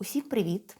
Усім привіт!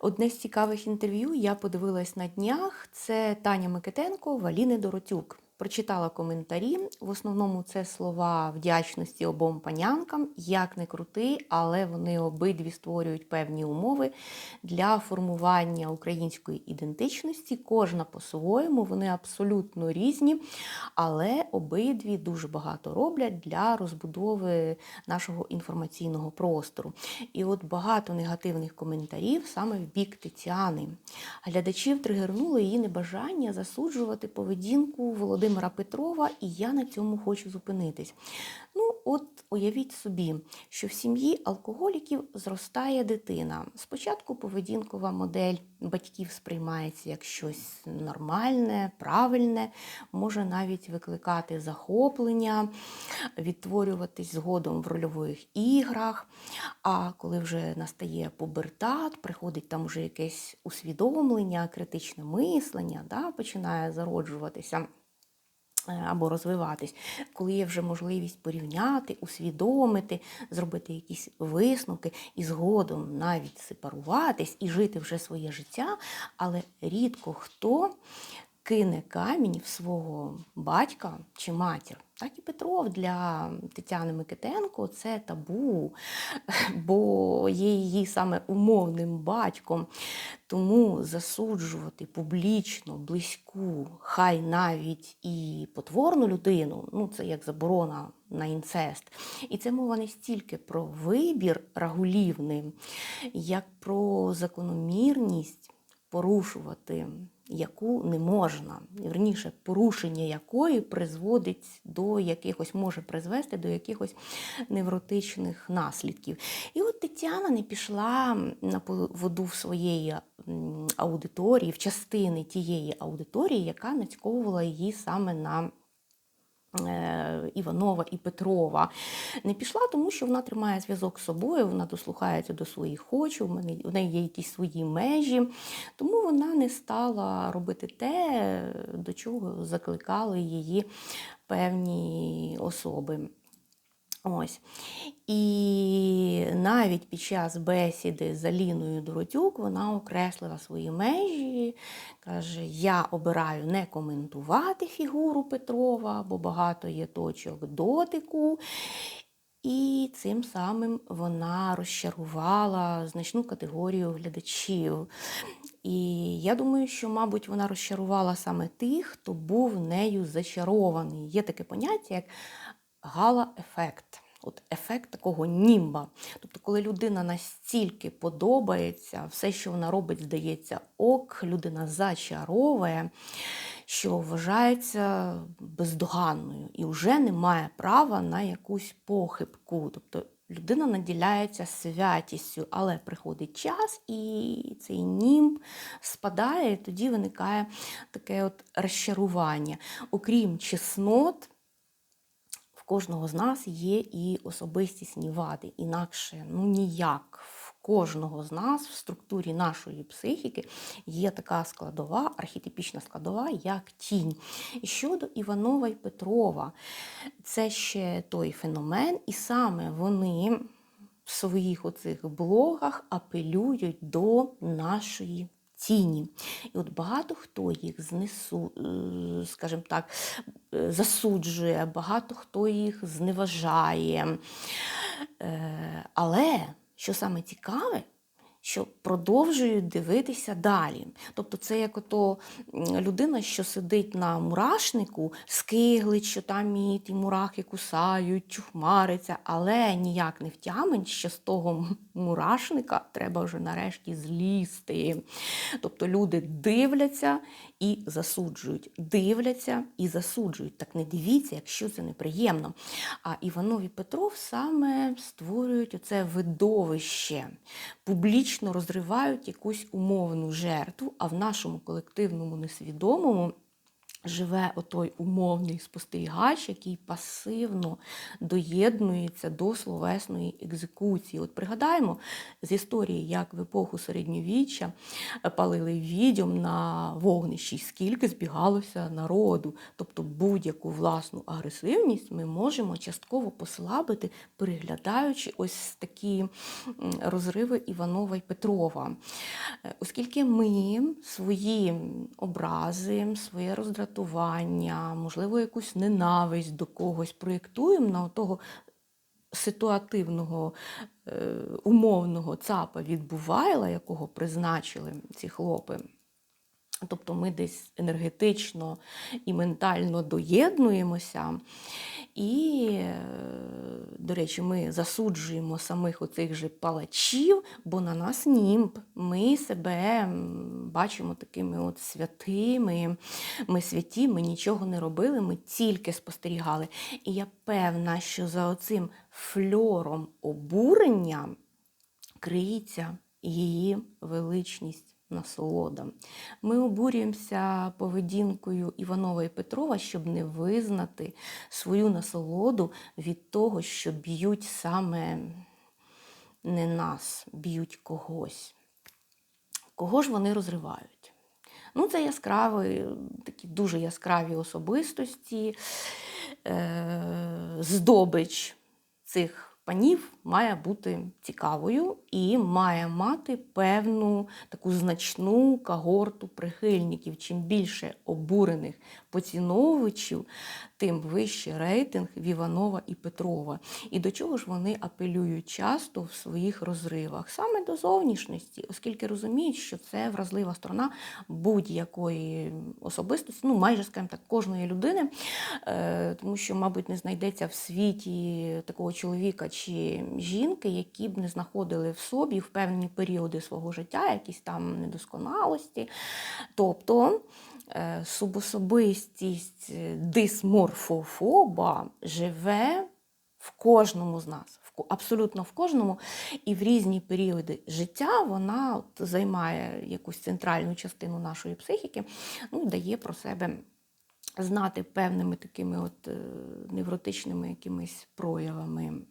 Одне з цікавих інтерв'ю я подивилась на днях. Це Таня Микитенко, Валіни Доротюк. Прочитала коментарі. В основному це слова вдячності обом панянкам. Як не крути, але вони обидві створюють певні умови для формування української ідентичності. Кожна по-своєму, вони абсолютно різні, але обидві дуже багато роблять для розбудови нашого інформаційного простору. І от багато негативних коментарів саме в бік Тетяни. Глядачів тригернуло її небажання засуджувати поведінку Володимира Петрова, і я на цьому хочу зупинитись. Ну, от уявіть собі, що в сім'ї алкоголіків зростає дитина. Спочатку поведінкова модель батьків сприймається як щось нормальне, правильне, може навіть викликати захоплення, відтворюватись згодом в рольових іграх. А коли вже настає пубертат, приходить там вже якесь усвідомлення, критичне мислення, да, починає зароджуватися або розвиватись, коли є вже можливість порівняти, усвідомити, зробити якісь висновки і згодом навіть сепаруватись і жити вже своє життя, але рідко хто кине камінь в свого батька чи матір. Так і Петров для Тетяни Микитенко це табу, бо є її саме умовним батьком. Тому засуджувати публічно, близьку, хай навіть і потворну людину, ну це як заборона на інцест. І це мова не стільки про вибір рагулівний, як про закономірність порушувати яку не можна, верніше, порушення якої призводить до якихось, може призвести до якихось невротичних наслідків. І от Тетяна не пішла на воду в своєї аудиторії, в частини тієї аудиторії, яка нацьковувала її саме на Іванова і Петрова не пішла, тому що вона тримає зв'язок з собою, вона дослухається до своїх хочів, у неї є якісь свої межі, тому вона не стала робити те, до чого закликали її певні особи. Ось. І навіть під час бесіди з Аліною Доротюк вона окреслила свої межі, каже: Я обираю не коментувати фігуру Петрова, бо багато є точок дотику. І цим самим вона розчарувала значну категорію глядачів. І я думаю, що, мабуть, вона розчарувала саме тих, хто був нею зачарований. Є таке поняття, як гала-ефект. От ефект такого німба. Тобто, коли людина настільки подобається, все, що вона робить, здається, ок, людина зачаровує, що вважається бездоганною і вже не має права на якусь похибку. Тобто людина наділяється святістю, але приходить час, і цей німб спадає, і тоді виникає таке от розчарування. Окрім чеснот кожного з нас є і особистісні вади, інакше ну ніяк. В кожного з нас в структурі нашої психіки є така складова, архетипічна складова, як тінь. Щодо Іванова і Петрова, це ще той феномен, і саме вони в своїх оцих блогах апелюють до нашої тіні. І от багато хто їх знесу, е, скажімо так, е, засуджує, багато хто їх зневажає. Е, але що саме цікаве, що продовжують дивитися далі. Тобто, це як ото людина, що сидить на мурашнику, скиглить, що там її ті мурахи кусають, чухмариться, але ніяк не втямить, що з того мурашника треба вже нарешті злізти. Тобто люди дивляться і засуджують, дивляться і засуджують. Так не дивіться, якщо це неприємно. А Іванов і Петров саме створюють оце видовище, публічно розривають якусь умовну жертву, а в нашому колективному несвідомому. Живе отой умовний спостерігач, який пасивно доєднується до словесної екзекуції. От пригадаємо з історії, як в епоху середньовіччя палили відьом на вогнищі, скільки збігалося народу. Тобто будь-яку власну агресивність ми можемо частково послабити, переглядаючи ось такі розриви Іванова і Петрова. Е, Оскільки ми свої образи, своє роздратування, можливо, якусь ненависть до когось проєктуємо на того ситуативного е, умовного цапа від Бувайла, якого призначили ці хлопи. Тобто ми десь енергетично і ментально доєднуємося. І, е, до речі, ми засуджуємо самих оцих же палачів, бо на нас німб. Ми себе бачимо такими от святими, ми святі, ми нічого не робили, ми тільки спостерігали. І я певна, що за оцим фльором обурення криється її величність насолода. Ми обурюємося поведінкою Іванова і Петрова, щоб не визнати свою насолоду від того, що б'ють саме не нас, б'ють когось. Кого ж вони розривають? Ну, це яскраві, такі дуже яскраві особистості, е, здобич цих панів має бути цікавою і має мати певну таку значну когорту прихильників. Чим більше обурених поціновувачів, тим вищий рейтинг в Іванова і Петрова. І до чого ж вони апелюють часто в своїх розривах? Саме до зовнішності, оскільки розуміють, що це вразлива сторона будь-якої особистості, ну майже скажімо так, кожної людини, Е, тому що, мабуть, не знайдеться в світі такого чоловіка чи жінки, які б не знаходили в собі в певні періоди свого життя якісь там недосконалості. Тобто е, субособистість дисморфофоба живе в кожному з нас, абсолютно в кожному, і в різні періоди життя вона от займає якусь центральну частину нашої психіки, ну, дає про себе знати певними такими от е, невротичними якимись проявами.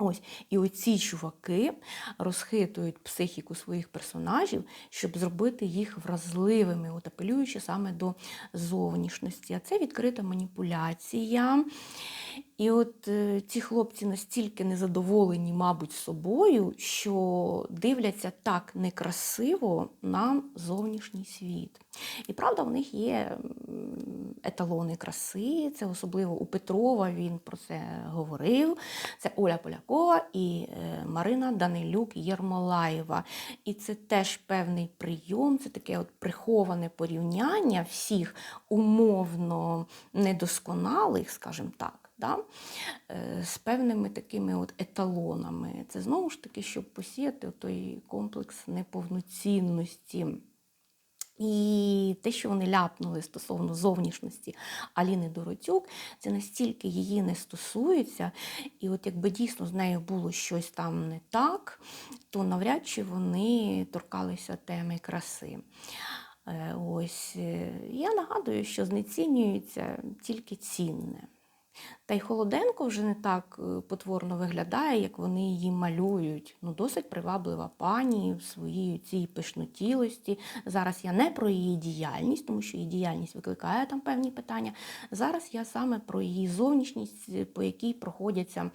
Ось, і оці чуваки розхитують психіку своїх персонажів, щоб зробити їх вразливими, от апелюючи саме до зовнішності. А це відкрита маніпуляція. І от е, ці хлопці настільки незадоволені, мабуть, собою, що дивляться так некрасиво на зовнішній світ. І правда, в них є еталони краси, це особливо у Петрова він про це говорив. Це Оля Полякова і е, Марина Данилюк Єрмолаєва. І це теж певний прийом, це таке от приховане порівняння всіх умовно недосконалих, скажімо так. Да? е, З певними такими от еталонами. Це знову ж таки, щоб посіяти той комплекс неповноцінності. І те, що вони ляпнули стосовно зовнішності Аліни Доротюк, це настільки її не стосується. І от якби дійсно з нею було щось там не так, то навряд чи вони торкалися теми краси. Е, Ось е, я нагадую, що знецінюється тільки цінне. Та й Холоденко вже не так е, потворно виглядає, як вони її малюють. Ну, досить приваблива пані в своїй цій пишнотілості. Зараз я не про її діяльність, тому що її діяльність викликає там певні питання. Зараз я саме про її зовнішність, е, по якій проходяться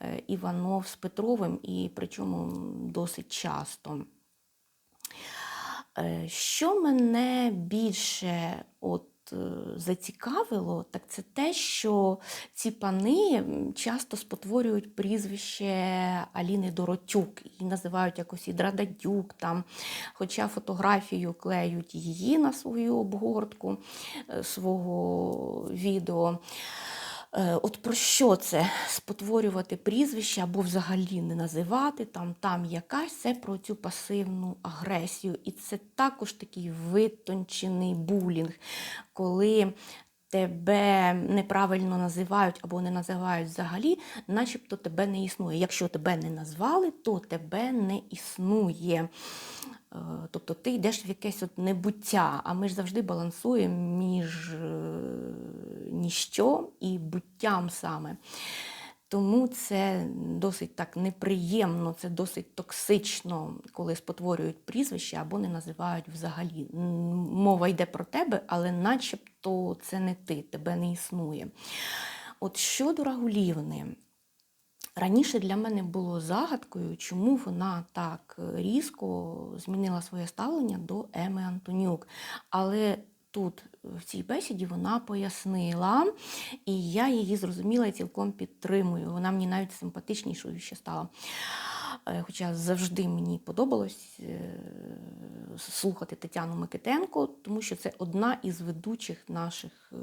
е, Іванов з Петровим, і причому досить часто. Що мене більше от зацікавило, так це те, що ці пани часто спотворюють прізвище Аліни Доротюк і називають якось Ідрададюк там, хоча фотографію клеють її на свою обгортку е, свого відео. Е, От про що це спотворювати прізвище або взагалі не називати там, там якась це про цю пасивну агресію. І це також такий витончений булінг, коли тебе неправильно називають або не називають взагалі, начебто тебе не існує. Якщо тебе не назвали, то тебе не існує. Е, Тобто ти йдеш в якесь от небуття, а ми ж завжди балансуємо між е, ніщо і буттям саме. Тому це досить так неприємно, це досить токсично, коли спотворюють прізвище або не називають взагалі. Мова йде про тебе, але начебто це не ти, тебе не існує. От щодо Рагулівни, Раніше для мене було загадкою, чому вона так різко змінила своє ставлення до Еми Антонюк. Але тут, в цій бесіді, вона пояснила, і я її зрозуміла і цілком підтримую. Вона мені навіть симпатичнішою ще стала. Е, Хоча завжди мені подобалось е, слухати Тетяну Микитенко, тому що це одна із ведучих наших е,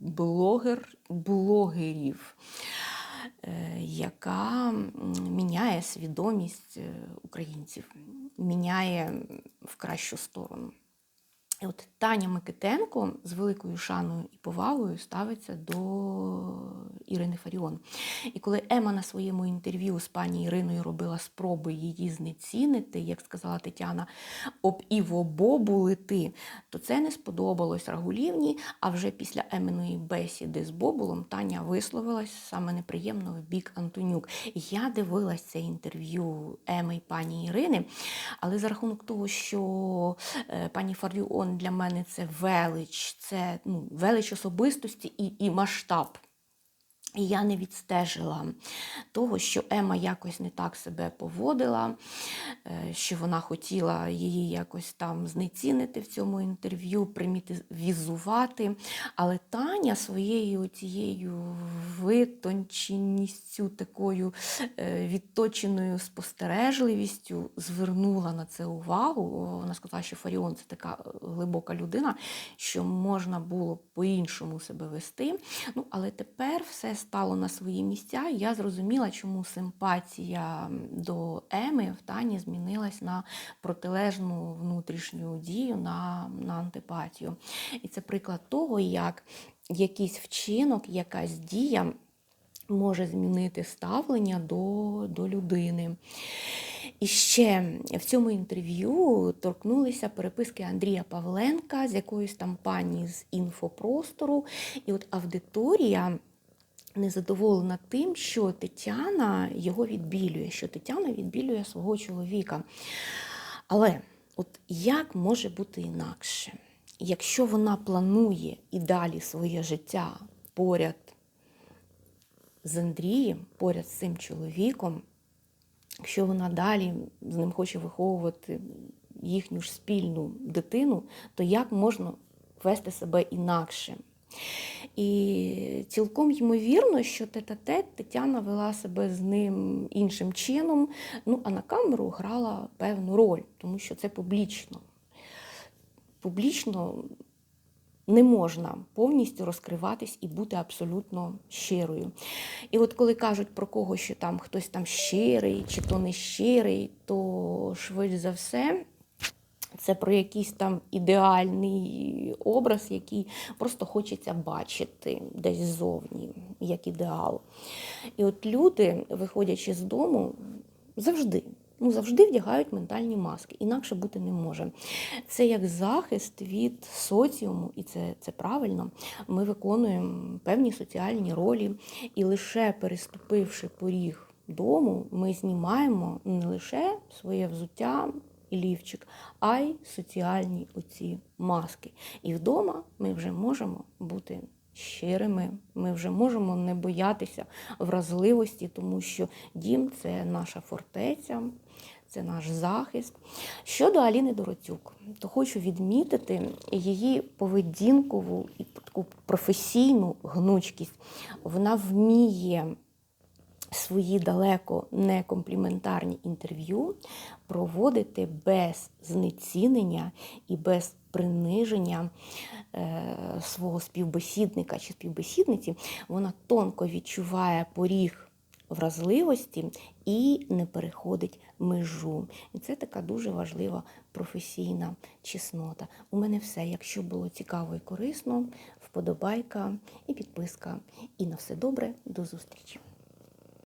блогер, блогерів е, яка міняє свідомість е, українців, міняє в кращу сторону. От Таня Микитенко з великою шаною і повагою ставиться до Ірини Фаріон. І коли Ема на своєму інтерв'ю з пані Іриною робила спроби її знецінити, як сказала Тетяна, об Іво Бобу лети, то це не сподобалось Рагулівні. А вже після Еминої бесіди з Бобулом Таня висловилась саме неприємно в бік Антонюк. Я дивилась це інтерв'ю Еми і пані Ірини, але за рахунок того, що е, пані Фаріон для мене це велич, це ну, велич особистості і, і масштаб. І я не відстежила того, що Ема якось не так себе поводила, е, що вона хотіла її якось там знецінити в цьому інтерв'ю, примітивізувати. Але Таня своєю цією витонченістю, такою е, відточеною спостережливістю звернула на це увагу. Вона сказала, що Фаріон це така глибока людина, що можна було по-іншому себе вести. Ну, але тепер все стало на свої місця. і Я зрозуміла, чому симпатія до Еми в Тані змінилась на протилежну внутрішню дію, на, на антипатію. І це приклад того, як якийсь вчинок, якась дія може змінити ставлення до, до людини. І ще в цьому інтерв'ю торкнулися переписки Андрія Павленка з якоюсь там пані з інфопростору. І от аудиторія незадоволена тим, що Тетяна його відбілює, що Тетяна відбілює свого чоловіка. Але от як може бути інакше? Якщо вона планує і далі своє життя поряд з Андрієм, поряд з цим чоловіком, якщо вона далі з ним хоче виховувати їхню ж спільну дитину, то як можна вести себе інакше? І цілком ймовірно, що тет-а-тет Тетяна вела себе з ним іншим чином, ну а на камеру грала певну роль, тому що це публічно. Публічно не можна повністю розкриватись і бути абсолютно щирою. І от коли кажуть про кого, що там хтось там щирий чи то не щирий, то швидше за все. Це про якийсь там ідеальний образ, який просто хочеться бачити десь ззовні, як ідеал. І от люди, виходячи з дому, завжди, ну завжди вдягають ментальні маски, інакше бути не може. Це як захист від соціуму, і це, це правильно. Ми виконуємо певні соціальні ролі, і лише переступивши поріг дому, ми знімаємо не лише своє взуття лівчик, а й соціальні оці маски. І вдома ми вже можемо бути щирими, ми вже можемо не боятися вразливості, тому що дім це наша фортеця. Це наш захист. Щодо Аліни Дороцюк, то хочу відмітити її поведінкову і таку професійну гнучкість. Вона вміє свої далеко не компліментарні інтерв'ю проводити без знецінення і без приниження е, свого співбесідника чи співбесідниці. Вона тонко відчуває поріг вразливості і не переходить межу. І це така дуже важлива професійна чеснота. У мене все. Якщо було цікаво і корисно, вподобайка і підписка. І на все добре, до зустрічі!